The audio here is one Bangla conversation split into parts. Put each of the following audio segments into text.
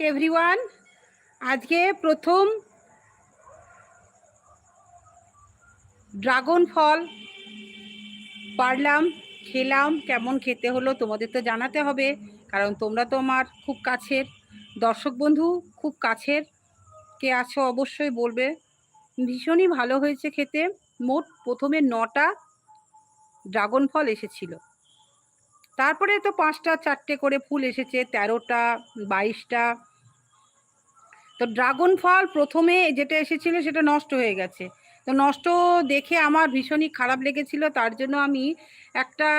এভরিওয়ান আজকে প্রথম ড্রাগন ফল পারলাম, খেলাম, কেমন খেতে হলো তোমাদের তো জানাতে হবে, কারণ তোমরা তো আমার খুব কাছের। দর্শক বন্ধু, খুব কাছের। কে আছো অবশ্যই বলবে। ভীষণই ভালো হয়েছে খেতে। মোট প্রথমে নটা ড্রাগন ফল এসেছিল। তারপরে তো পাঁচটা, চারটে করে ফুল এসেছে, তেরোটা, বাইশটা তো ড্রাগন ফল প্রথমে যেটা এসেছিল সেটা নষ্ট হয়ে গেছে। তো নষ্ট দেখে আমার ভীষণই খারাপ লেগেছিল, তার জন্য আমি একটা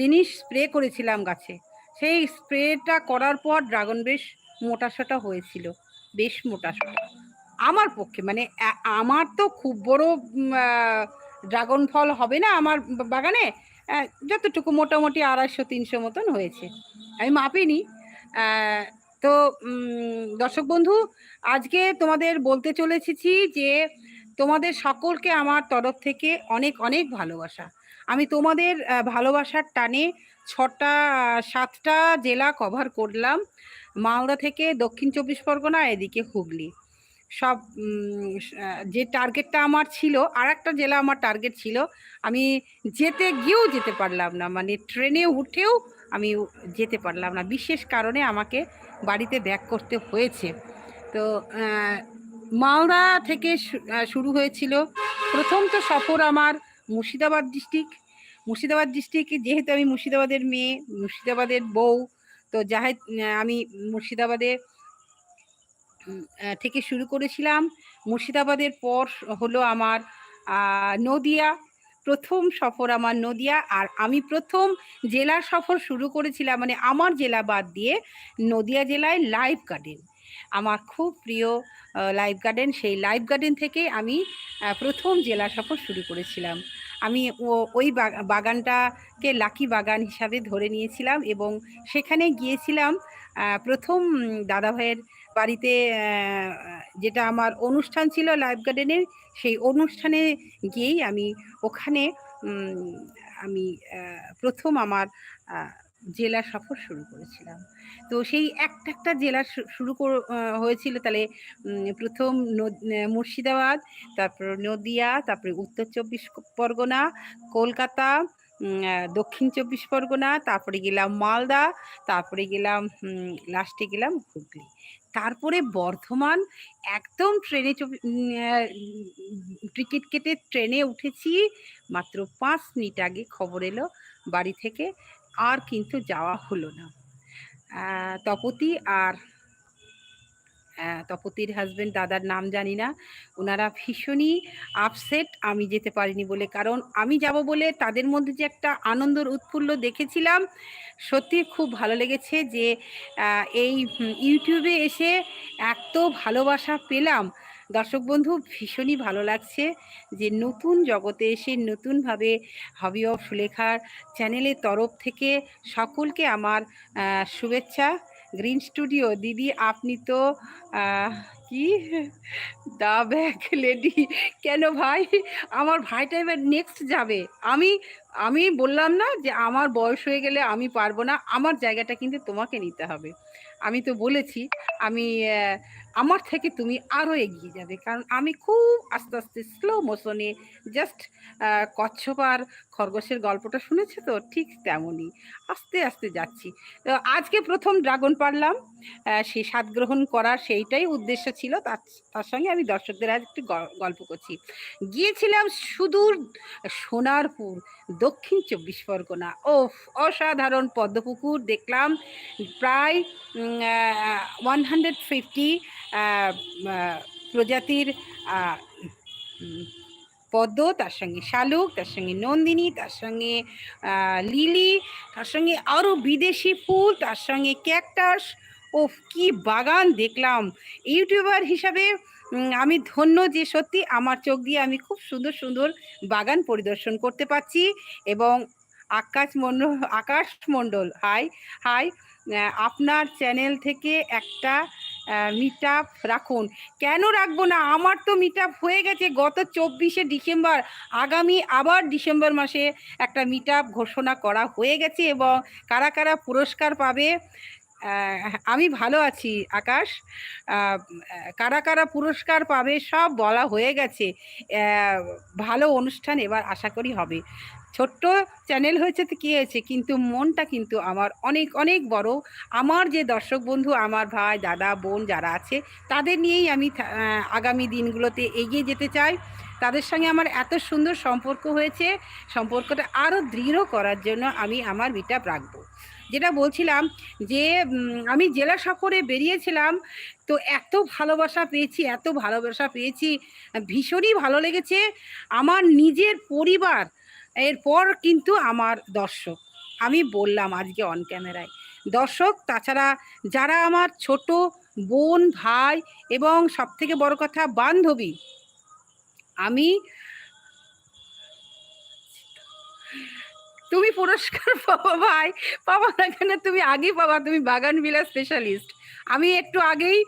জিনিস স্প্রে করেছিলাম গাছে। সেই স্প্রেটা করার পর ড্রাগন বেশ মোটাসোটা হয়েছিল, বেশ মোটাসোটা। আমার পক্ষে মানে আমার তো খুব বড় ড্রাগন ফল হবে না আমার বাগানে যতটুকু মোটামুটি আড়াইশো, তিনশো মতন হয়েছে। আমি মাপিনি তো দর্শক বন্ধু, আজকে তোমাদের বলতে চলেছি যে, তোমাদের সকলকে আমার তরফ থেকে অনেক অনেক ভালোবাসা। আমি তোমাদের ভালোবাসার টানে ছটা, সাতটা জেলা কভার করলাম। মালদা থেকে দক্ষিণ চব্বিশ পরগনা, এদিকে হুগলি। সব যে টার্গেটটা আমার ছিল আর একটা জেলা আমার টার্গেট ছিল, আমি যেতে গিয়েও যেতে পারলাম না। মানে ট্রেনে উঠেও আমি যেতে পারলাম না। বিশেষ কারণে আমাকে বাড়িতে ব্যাক করতে হয়েছে। তো মালদা থেকে শুরু হয়েছিল প্রথম তো সফর আমার মুর্শিদাবাদ ডিস্ট্রিক্ট। মুর্শিদাবাদ ডিস্ট্রিক্ট যেহেতু আমি মুর্শিদাবাদের মেয়ে, মুর্শিদাবাদের বউ, তো যাই আমি মুর্শিদাবাদে থেকে শুরু করেছিলাম। মুর্শিদাবাদের পর হলো আমার নদিয়া প্রথম সফর আমার নদিয়া আর আমি প্রথম জেলা সফর শুরু করেছিলাম মানে আমার জেলা বাদ দিয়ে নদিয়া জেলায় লাইভ গার্ডেন। আমার খুব প্রিয় লাইভ গার্ডেন। সেই লাইভ গার্ডেন থেকে আমি প্রথম জেলা সফর শুরু করেছিলাম। আমি ওই বাগানটাকে লাকি বাগান হিসাবে ধরে নিয়েছিলাম এবং সেখানে গিয়েছিলাম প্রথম দাদাভাইয়ের বাড়িতে যেটা আমার অনুষ্ঠান ছিল লাইভ গার্ডেনের, সেই অনুষ্ঠানে গিয়েই আমি ওখানে আমি প্রথম আমার জেলা সফর শুরু করেছিলাম। তো সেই একটা একটা জেলা শুরু হয়েছিল তাহলে প্রথম মুর্শিদাবাদ, তারপর নদিয়া, তারপরে উত্তর চব্বিশ পরগনা, কলকাতা দক্ষিণ চব্বিশ পরগনা, তারপরে গেলাম মালদা, তারপরে গেলাম লাস্টে গেলাম হুগলি। তারপরে বর্ধমান একদম ট্রেনে টিকিট কেটে ট্রেনে উঠেছি। মাত্র পাঁচ মিনিট আগে খবর এলো বাড়ি থেকে, আর কিন্তু যাওয়া হলো না। তপতি আর তপতির হাজবেন্ড দাদার নাম জানি না। ওনারা ভীষণই আপসেট আমি যেতে পারিনি বলে। কারণ আমি যাব বলে তাদের মধ্যে যে একটা আনন্দর উৎফুল্ল দেখেছিলাম, সত্যি খুব ভালো লেগেছে যে এই ইউটিউবে এসে এত ভালোবাসা পেলাম। দর্শক বন্ধু, ভীষণই ভালো লাগছে যে নতুন জগতে এসে নতুনভাবে হবি অফ সুলেখার চ্যানেলের তরফ থেকে সকলকে আমার শুভেচ্ছা। Green studio. দিদি, আপনি তো কি? The back lady. কেন ভাই? আমার ভাইটা এবার নেক্সট যাবে। আমি আমি বললাম না যে আমার বয়স হয়ে গেলে আমি পারব না, আমার জায়গাটা কিন্তু তোমাকে নিতে হবে। আমি তো বলেছি, আমি আমার থেকে তুমি আরও এগিয়ে যাবে। কারণ আমি খুব আস্তে আস্তে স্লো মোশনে জাস্ট কচ্ছপ আর খরগোশের গল্পটা শুনেছো তো? ঠিক তেমনই। আস্তে আস্তে যাচ্ছি। তো আজকে প্রথম ড্রাগন পারলাম সে স্বাদ গ্রহণ করার সেইটাই উদ্দেশ্য ছিল। তার তার সঙ্গে আমি দর্শকদের আজ একটু গল্প করছি। গিয়েছিলাম সুদূর সোনারপুর দক্ষিণ চব্বিশ পরগনা। ও অসাধারণ পদ্মপুকুর দেখলাম প্রায় ওয়ান হান্ড্রেড ফিফটি প্রজাতির পদ্ম, তার সঙ্গে শালুক, তার সঙ্গে নন্দিনী, তার সঙ্গে লিলি, তার সঙ্গে আরও বিদেশি ফুল, তার সঙ্গে ক্যাকটাস ও কি বাগান দেখলাম। ইউটিউবার হিসাবে আমি ধন্য যে সত্যি আমার চোখ দিয়ে আমি খুব সুন্দর সুন্দর বাগান পরিদর্শন করতে পারছি এবং আকাশ মন্ডল আকাশ মণ্ডল হাই হাই আপনার চ্যানেল থেকে একটা মিট আপ রাখুন। কেন রাখব না? আমার তো মিট আপ হয়ে গেছে গত চব্বিশে ডিসেম্বর। আগামী আবার ডিসেম্বর মাসে একটা মিট আপ ঘোষণা করা হয়ে গেছে এবং কারা কারা পুরস্কার পাবে আমি ভালো আছি, আকাশ। কারা কারা পুরস্কার পাবে সব বলা হয়ে গেছে। ভালো অনুষ্ঠান এবার আশা করি হবে। ছোট্ট চ্যানেল হয়েছে তো কী হয়েছে, কিন্তু মনটা কিন্তু আমার অনেক অনেক বড়। আমার যে দর্শক বন্ধু, আমার ভাই, দাদা, বোন যারা আছে, তাদের নিয়েই আমি আগামী দিনগুলোতে এগিয়ে যেতে চাই। তাদের সঙ্গে আমার এত সুন্দর সম্পর্ক হয়েছে। সম্পর্কটা আরও দৃঢ় করার জন্য আমি আমার মিটাপ রাখব। যেটা বলছিলাম যে আমি জেলা সফরে বেরিয়েছিলাম, তো এত ভালোবাসা পেয়েছি, এত ভালোবাসা পেয়েছি, ভীষণই ভালো লেগেছে আমার নিজের পরিবার, এরপর কিন্তু আমার দর্শক। আমি বললাম আজকে অন ক্যামেরায় দর্শক, তাছাড়া যারা আমার ছোট বোন, ভাই এবং সবথেকে বড় কথা বান্ধবী, আমি তুমি পুরস্কার পাবো ভাই। পাবা না কেন? তুমি আগেই পাবা তুমি বাগান বিলাস স্পেশালিস্ট আমি একটু আগেই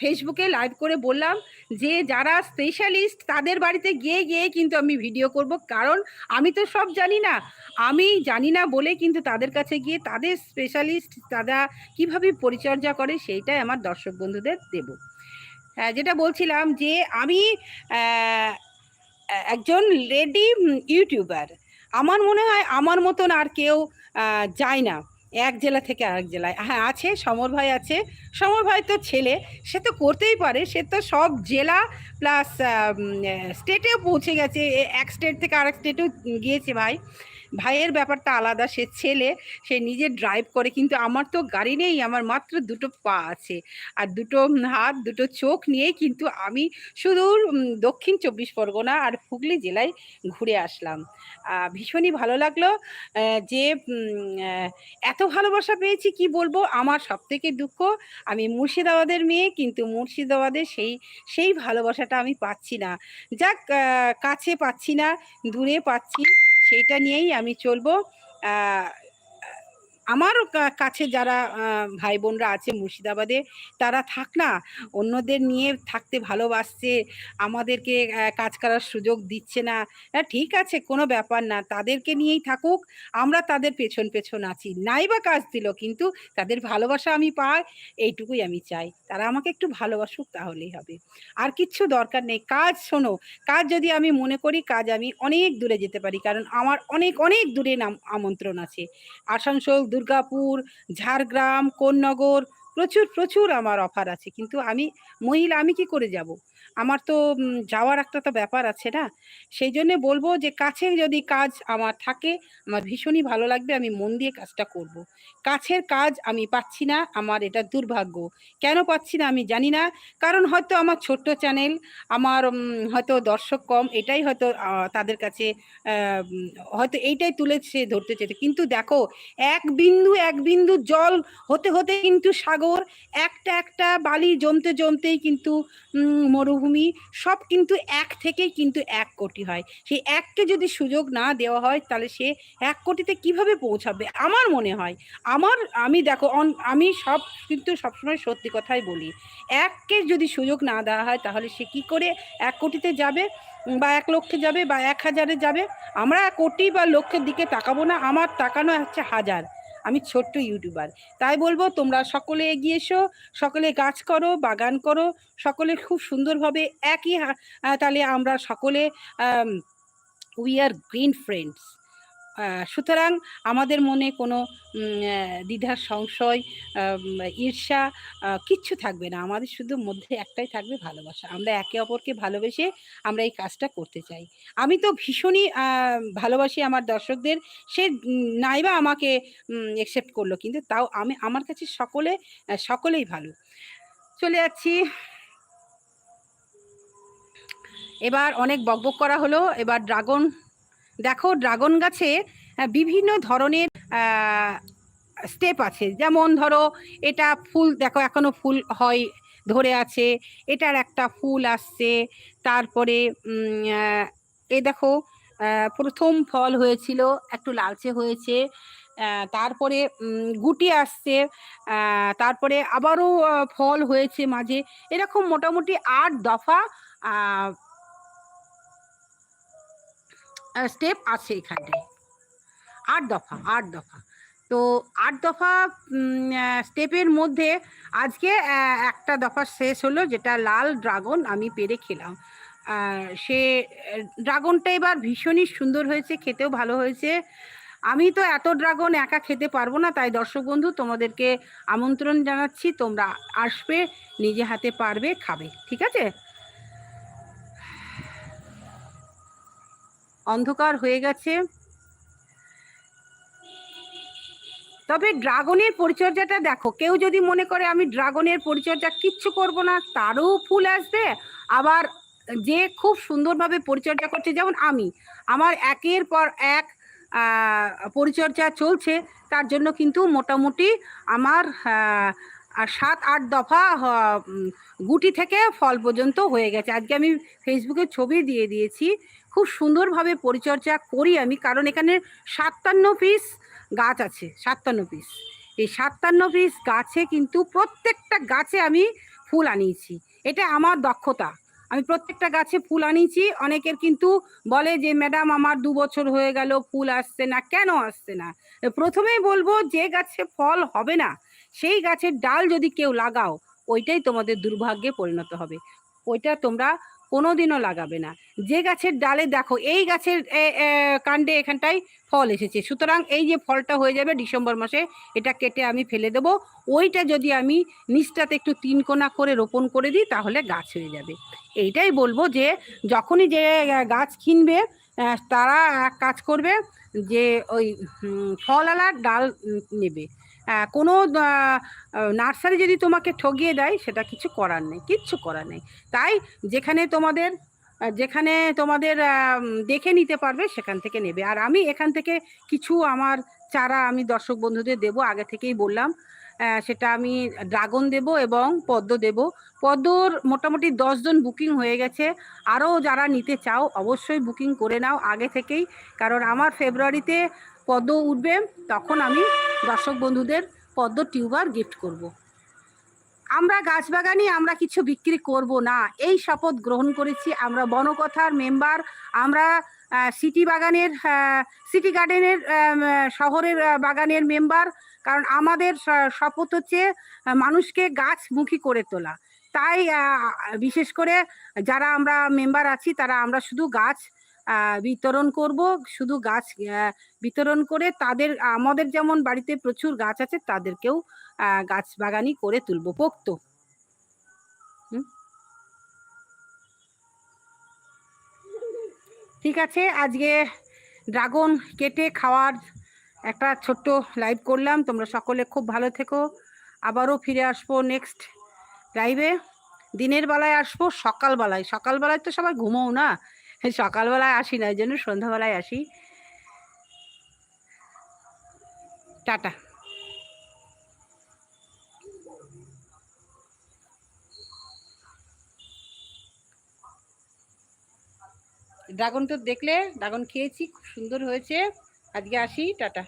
ফেসবুকে লাইভ করে বললাম যে যারা স্পেশালিস্ট তাদের বাড়িতে গিয়ে গিয়ে কিন্তু আমি ভিডিও করব। কারণ আমি তো সব জানি না। আমি জানি না বলে কিন্তু তাদের কাছে গিয়ে তাদের স্পেশালিস্ট তারা কীভাবে পরিচর্যা করে সেইটাই আমার দর্শক বন্ধুদের দেব। হ্যাঁ, যেটা বলছিলাম যে আমি একজন লেডি ইউটিউবার আমার মনে হয় আমার মতন আর কেউ যায় না। এক জেলা থেকে আরেক জেলায়। হ্যাঁ আছে, সমর ভাই আছে। সমর ভাই তো ছেলে, সে তো করতেই পারে। সে তো সব জেলা প্লাস স্টেটেও পৌঁছে গেছে। এক স্টেট থেকে আরেক স্টেটেও গিয়েছে ভাই। ভাইয়ের ব্যাপারটা আলাদা, সে ছেলে, সে নিজে ড্রাইভ করে, কিন্তু আমার তো গাড়ি নেই, আমার মাত্র দুটো পা আছে। আর দুটো হাত, দুটো চোখ নিয়েই কিন্তু আমি শুধু দক্ষিণ চব্বিশ পরগনা আর হুগলি জেলায় ঘুরে আসলাম। ভীষণই ভালো লাগল যে এত ভালোবাসা পেয়েছি, কি বলব? আমার সব থেকে দুঃখ, আমি মুর্শিদাবাদের মেয়ে, কিন্তু মুর্শিদাবাদের সেই সেই ভালোবাসাটা আমি পাচ্ছি না। যাক কাছে পাচ্ছি না, দূরে পাচ্ছি। সেইটা নিয়েই আমি চলবো। আমারও কাছে যারা ভাই বোনরা আছে মুর্শিদাবাদে, তারা থাক না, অন্যদের নিয়ে থাকতে ভালোবাসছে, আমাদেরকে কাজ করার সুযোগ দিচ্ছে না। হ্যাঁ ঠিক আছে, কোনো ব্যাপার না, তাদেরকে নিয়েই থাকুক, আমরা তাদের পেছন পেছন আছি। নাই বা কাজ দিল, কিন্তু তাদের ভালোবাসা আমি পাই, এইটুকুই আমি চাই। তারা আমাকে একটু ভালোবাসুক, তাহলেই হবে। আর কিচ্ছু দরকার নেই, কাজ শোনো, কাজ যদি আমি মনে করি, কাজ আমি অনেক দূরে যেতে পারি, কারণ আমার অনেক অনেক দূরে নাম আমন্ত্রণ আছে। আসানসোল দুর্গাপুর ঝাড়গ্রাম কোন্নগর প্রচুর প্রচুর আমার অফার আছে। কিন্তু আমি, মহিলা, আমি কি করে যাব? আমার তো যাওয়ার একটা তো ব্যাপার আছে না? সেই জন্য বলব যে কাছে যদি কাজ আমার থাকে, আমার ভীষণই ভালো লাগবে, আমি মন দিয়ে কাজটা করব। কাছের কাজ আমি পাচ্ছি না, আমার এটা দুর্ভাগ্য। কেন পাচ্ছি না আমি জানি না, কারণ হয়তো আমার ছোট্ট চ্যানেল আমার হয়তো দর্শক কম, এটাই হয়তো তাদের কাছে হয়তো এইটাই তুলে সে ধরতে চেয়েছে। কিন্তু দেখো, এক বিন্দু এক বিন্দু জল হতে হতে কিন্তু সাগর একটা একটা বালি জমতে জমতেই কিন্তু মরুভূমি সব কিন্তু এক থেকেই কিন্তু এক কোটি হয়। সেই এককে যদি সুযোগ না দেওয়া হয়, তাহলে সে এক কোটিতে কীভাবে পৌঁছাবে? আমার মনে হয়, আমার, আমি দেখো আমি সব কিন্তু সবসময় সত্যি কথাই বলি, এককে যদি সুযোগ না দেওয়া হয়, তাহলে সে কি করে এক কোটিতে যাবে? বা এক লক্ষে যাবে? বা এক হাজারে যাবে? আমরা কোটি বা লক্ষের দিকে তাকাবো না, আমার তাকানো হচ্ছে হাজার। আমি ছোট্ট ইউটিউবার। তাই বলব, তোমরা সকলে এগিয়ে এসো, সকলে গাছ করো, বাগান করো, সকলে খুব সুন্দরভাবে একই তাহলে আমরা সকলে উই আর গ্রিন ফ্রেন্ডস সুতরাং আমাদের মনে কোনো দ্বিধার সংশয় ঈর্ষা কিচ্ছু থাকবে না। আমাদের শুধু মধ্যে একটাই থাকবে ভালোবাসা। আমরা একে অপরকে ভালোবেসে আমরা এই কাজটা করতে চাই। আমি তো ভীষণই ভালোবাসি আমার দর্শকদের। সে নাইবা আমাকে একসেপ্ট করল। কিন্তু তাও আমি, আমার কাছে সকলে সকলেই ভালো। চলে যাচ্ছি। এবার অনেক বকবক করা হলো। এবার ড্রাগন দেখো, ড্রাগন গাছে বিভিন্ন ধরনের স্টেপ আছে। যেমন ধরো, এটা ফুল, দেখো, এখনও ফুল হয়, ধরে আছে। এটার একটা ফুল আসছে, তারপরে এ দেখো প্রথম ফল হয়েছিল, একটু লালচে হয়েছে তারপরে গুটি আসছে তারপরে আবারও ফল হয়েছে মাঝে। এরকম মোটামুটি আট দফা স্টেপ আছে এখানটায়। আট দফা আট দফা। তো আট দফা স্টেপের মধ্যে আজকে একটা দফা শেষ হলো, যেটা লাল ড্রাগন আমি পেরে খেলাম। সে, ড্রাগনটা এবার ভীষণই সুন্দর হয়েছে, খেতেও ভালো হয়েছে। আমি তো এত ড্রাগন একা খেতে পারব না, তাই দর্শক বন্ধু, তোমাদেরকে আমন্ত্রণ জানাচ্ছি, তোমরা আসবে, নিজে হাতে পারবে, খাবে। ঠিক আছে? অন্ধকার হয়ে গেছে। তবে ড্রাগনের পরিচর্যাটা দেখো, কেউ যদি মনে করে আমি ড্রাগনের পরিচর্যা কিচ্ছু করব না, তারও ফুল আসবে। আবার যে খুব সুন্দরভাবে পরিচর্যা করছে, যেমন আমি, আমার একের পর এক পরিচর্যা চলছে, তার জন্য কিন্তু মোটামুটি আমার সাত, আট দফা গুটি থেকে ফল পর্যন্ত হয়ে গেছে। আজকে আমি ফেসবুকে ছবি দিয়ে দিয়েছি। খুব সুন্দরভাবে পরিচর্যা করি আমি, কারণ এখানে সাতান্ন পিস গাছ আছে, সাতান্ন পিস এই সাতান্ন পিস গাছে কিন্তু প্রত্যেকটা গাছে আমি ফুল আনিয়েছি। এটা আমার দক্ষতা। আমি প্রত্যেকটা গাছে ফুল আনিয়েছি, অনেকের কিন্তু বলে যে, ম্যাডাম, আমার দু বছর হয়ে গেল, ফুল আসছে না। কেন আসছে না? প্রথমেই বলব, যে গাছে ফল হবে না, সেই গাছের ডাল যদি কেউ লাগাও, ওইটাই তোমাদের দুর্ভাগ্যে পরিণত হবে। ওইটা তোমরা কোনোদিনও লাগাবে না। যে গাছের ডালে দেখো এই গাছের কাণ্ডে এখানটায় ফল এসেছে। সুতরাং এই যে ফলটা হয়ে যাবে ডিসেম্বর মাসে এটা কেটে আমি ফেলে দেবো। ওইটা যদি আমি নিচটাতে একটু তিন কোনা করে রোপণ করে দিই তাহলে গাছ হয়ে যাবে। এইটাই বলব যে যখনই যে গাছ কিনবে তারা এক কাজ করবে যে ওই হুম, ফলওয়ালার ডাল নেবে। কোনো নার্সারি যদি তোমাকে ঠগিয়ে দেয়, সেটা কিছু করার নেই, কিচ্ছু করার নেই। তাই যেখানে তোমাদের যেখানে তোমাদের দেখে নিতে পারবে, সেখান থেকে নেবে। আর আমি এখান থেকে কিছু আমার চারা আমি দর্শক বন্ধুদের দেব, আগে থেকেই বললাম সেটা আমি ড্রাগন দেব এবং পদ্ম দেব। পদ্মর মোটামুটি দশজন বুকিং হয়ে গেছে। আরও যারা নিতে চাও, অবশ্যই বুকিং করে নাও আগে থেকেই। কারণ আমার ফেব্রুয়ারিতে পদ্ম উঠবে, তখন আমি দর্শক বন্ধুদের পদ্ম টিউবার গিফট করব। আমরা গাছবাগানি আমরা কিছু বিক্রি করব না, এই শপথ গ্রহণ করেছি আমরা বনকথার মেম্বার, আমরা সিটি বাগানের সিটি গার্ডেনের শহরের বাগানের মেম্বার, কারণ আমাদের শপথ হচ্ছে মানুষকে গাছমুখী করে তোলা তাই বিশেষ করে যারা আমরা মেম্বার আছি তারা আমরা শুধু গাছ বিতরণ করব। শুধু গাছ বিতরণ করে তাদের, আমাদের যেমন বাড়িতে প্রচুর গাছ আছে, তাদেরকেও গাছ বাগানি করে তুলব। পোক্ত? ঠিক আছে, আজকে ড্রাগন কেটে খাওয়ার একটা ছোট্ট লাইভ করলাম। তোমরা সকলে খুব ভালো থেকো। আবারও ফিরে আসব নেক্সট লাইভে দিনের বেলায় আসব, সকালবেলায়। সকালবেলায় তো সবাই ঘুমোও না। সকালবেলায় আসি না, ওই জন্য সন্ধ্যাবেলায় আসি। টাটা। ড্রাগন তো দেখলে, ড্রাগন খেয়েছি, খুব সুন্দর হয়েছে। আজকে আসি, টাটা।